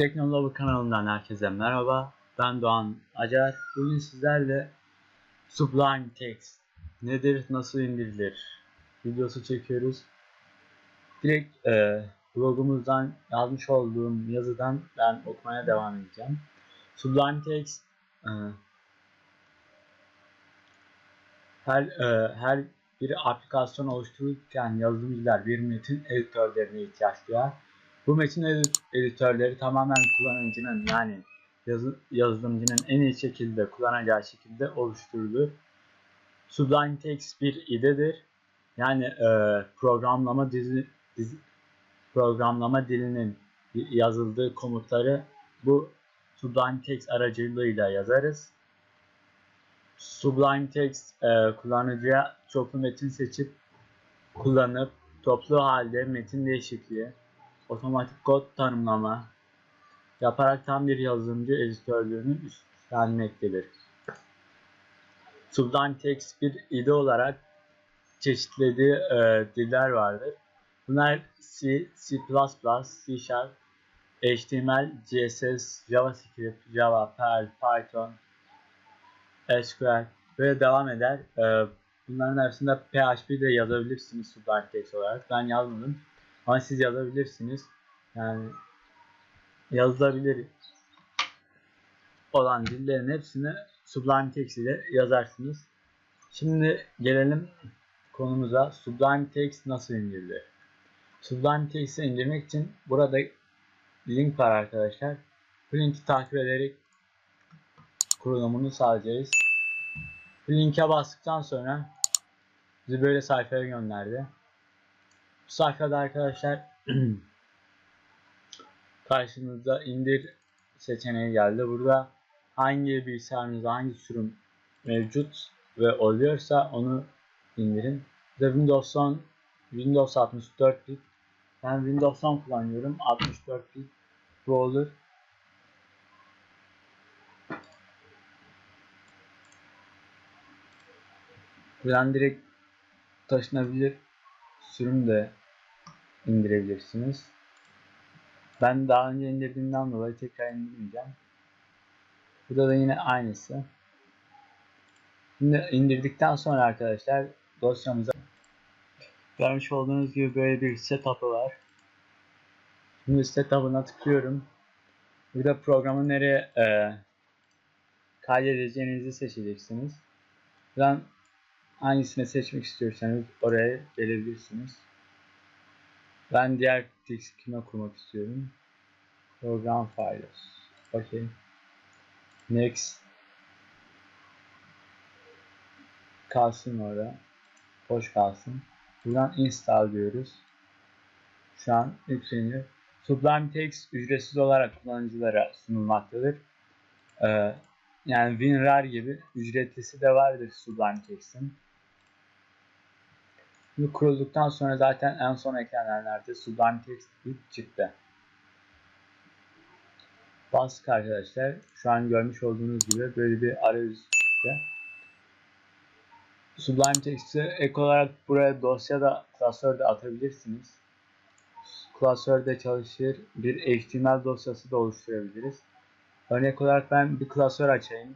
Teknoloji kanalından herkese merhaba. Ben Doğan Acar. Bugün sizlerle Sublime Text nedir, nasıl indirilir videosu çekiyoruz. Direkt e, blogumuzdan yazmış olduğum yazıdan ben okumaya devam edeceğim. Sublime Text e, her e, her bir aplikasyon oluştururken yazılımcılar bir metin editörlerine ihtiyaç duyar. Bu metin editörleri tamamen kullanıcının yani yazı, yazılımcının en iyi şekilde kullanacağı şekilde oluşturulur. Sublime Text bir idedir. Yani e, programlama dizi, dizi, programlama dilinin yazıldığı komutları bu Sublime Text aracılığıyla yazarız. Sublime Text e, kullanıcıya çoklu metin seçip kullanıp toplu halde metin değişikliği, otomatik kod tanımlama yaparak tam bir yazılımcı editörlüğünü üstlenmektedir. Sublime Text bir IDE olarak çeşitlediği e, diller vardır. Bunlar C, C++, C Sharp, HTML, CSS, JavaScript, Java, Perl, Python, SQL böyle devam eder. E, bunların arasında PHP de yazabilirsiniz Sublime Text olarak. Ben yazmadım. Ama siz yazabilirsiniz. Yani yazılabilir olan dillerin hepsini Sublime Text ile yazarsınız. Şimdi gelelim konumuza. Sublime Text nasıl indirilir? Sublime Text'i indirmek için burada link var arkadaşlar. Bu linki takip ederek kurulumunu sağlayacağız. Bu linke bastıktan sonra bizi böyle sayfaya gönderdi. Bu sayfada arkadaşlar karşınızda indir seçeneği geldi. Burada hangi bilgisayarınızda hangi sürüm mevcut ve oluyorsa onu indirin. Burada Windows 10, Windows 64 bit. Ben Windows 10 kullanıyorum. 64 bit bu olur. Buradan direkt taşınabilir sürüm de indirebilirsiniz. Ben daha önce indirdiğimden dolayı tekrar indirmeyeceğim. Burada da yine aynısı. Şimdi indirdikten sonra arkadaşlar dosyamıza görmüş olduğunuz gibi böyle bir setup'ı var. Şimdi setup'ına tıklıyorum. Burada programı nereye e, kaydedeceğinizi seçeceksiniz. Buradan hangisini seçmek istiyorsanız oraya gelebilirsiniz. Ben diğer diskime kurmak istiyorum. Program files. Okay. Next. Kalsın orada. Boş kalsın. Buradan install diyoruz. Şu an yükleniyor. Sublime Text ücretsiz olarak kullanıcılara sunulmaktadır. Ee, yani WinRAR gibi ücretlisi de vardır Sublime Text'in. Bu kurulduktan sonra zaten en son eklenenlerde Sublime Text çıktı. Bastık arkadaşlar. Şu an görmüş olduğunuz gibi böyle bir arayüz çıktı. Sublime Text'i ek olarak buraya dosya da klasörde atabilirsiniz. Klasörde çalışır. Bir HTML dosyası da oluşturabiliriz. Örnek olarak ben bir klasör açayım.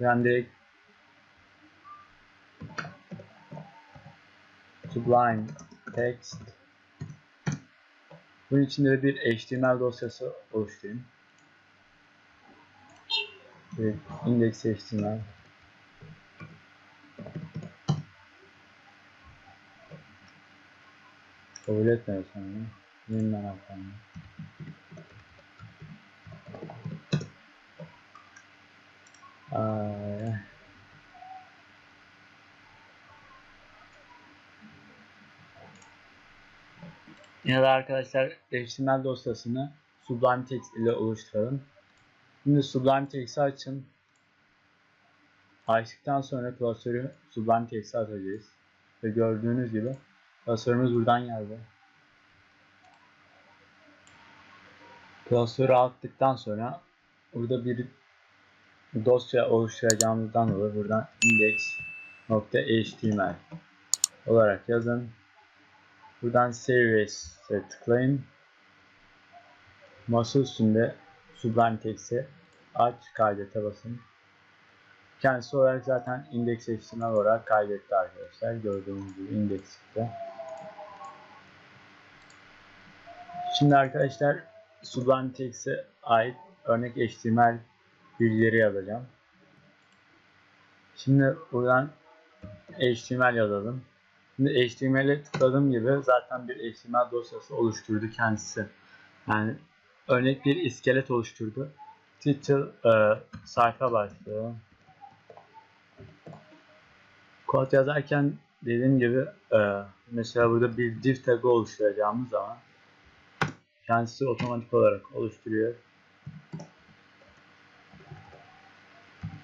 Ben direkt Sublime Text bunun içinde de bir HTML dosyası oluşturayım. Bir index HTML kabul etmiyor sonra. Yeniden atalım. Ay. Ya da arkadaşlar HTML dosyasını Sublime Text ile oluşturalım. Şimdi Sublime Text'i açın. Açtıktan sonra klasörü Sublime Text'e atacağız. Ve gördüğünüz gibi klasörümüz buradan geldi. Klasörü attıktan sonra burada bir dosya oluşturacağımızdan dolayı buradan index.html olarak yazın. Buradan As'e tıklayın. Masa üstünde Sublime Text'i aç kaydete basın. Kendisi olarak zaten indeks HTML olarak kaydetti arkadaşlar. Gördüğünüz gibi indekste. Şimdi arkadaşlar Sublime Text'e ait örnek HTML bilgileri yazacağım. Şimdi buradan HTML yazalım. Şimdi HTML'e tıkladığım gibi zaten bir HTML dosyası oluşturdu kendisi. Yani örnek bir iskelet oluşturdu. Title e, sayfa başlığı. Kod yazarken dediğim gibi e, mesela burada bir div tagı oluşturacağımız zaman kendisi otomatik olarak oluşturuyor.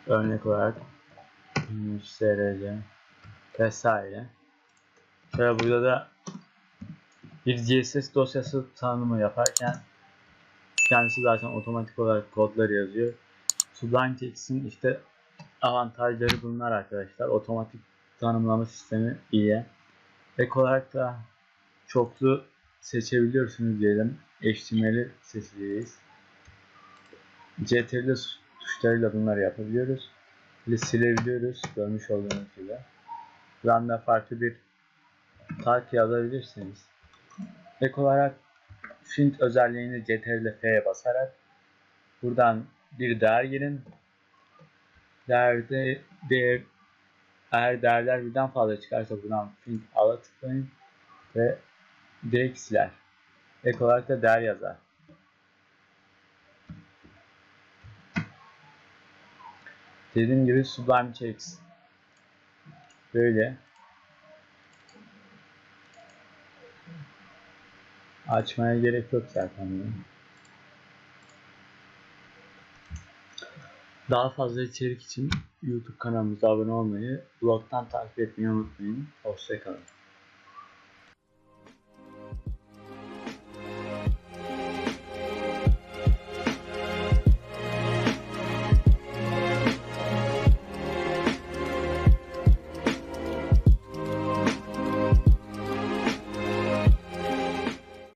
Örnek olarak src vesaire. Şöyle burada da bir CSS dosyası tanımı yaparken kendisi zaten otomatik olarak kodları yazıyor. Sublime Text'in işte avantajları bunlar arkadaşlar. Otomatik tanımlama sistemi iyi. Ek olarak da çoklu seçebiliyorsunuz diyelim. HTML'i seçeceğiz. CTRL tuşlarıyla bunları yapabiliyoruz. Ve silebiliyoruz. Görmüş olduğunuz gibi. Buradan da farklı bir tag yazabilirsiniz. Ek olarak Fint özelliğini CTRL F'ye basarak buradan bir değer girin. Değerde değer eğer değerler birden fazla çıkarsa buradan Fint ala tıklayın ve direkt siler. Ek olarak da değer yazar. Dediğim gibi Sublime Text böyle açmaya gerek yok zaten. Daha fazla içerik için YouTube kanalımıza abone olmayı, blogdan takip etmeyi unutmayın. Hoşçakalın.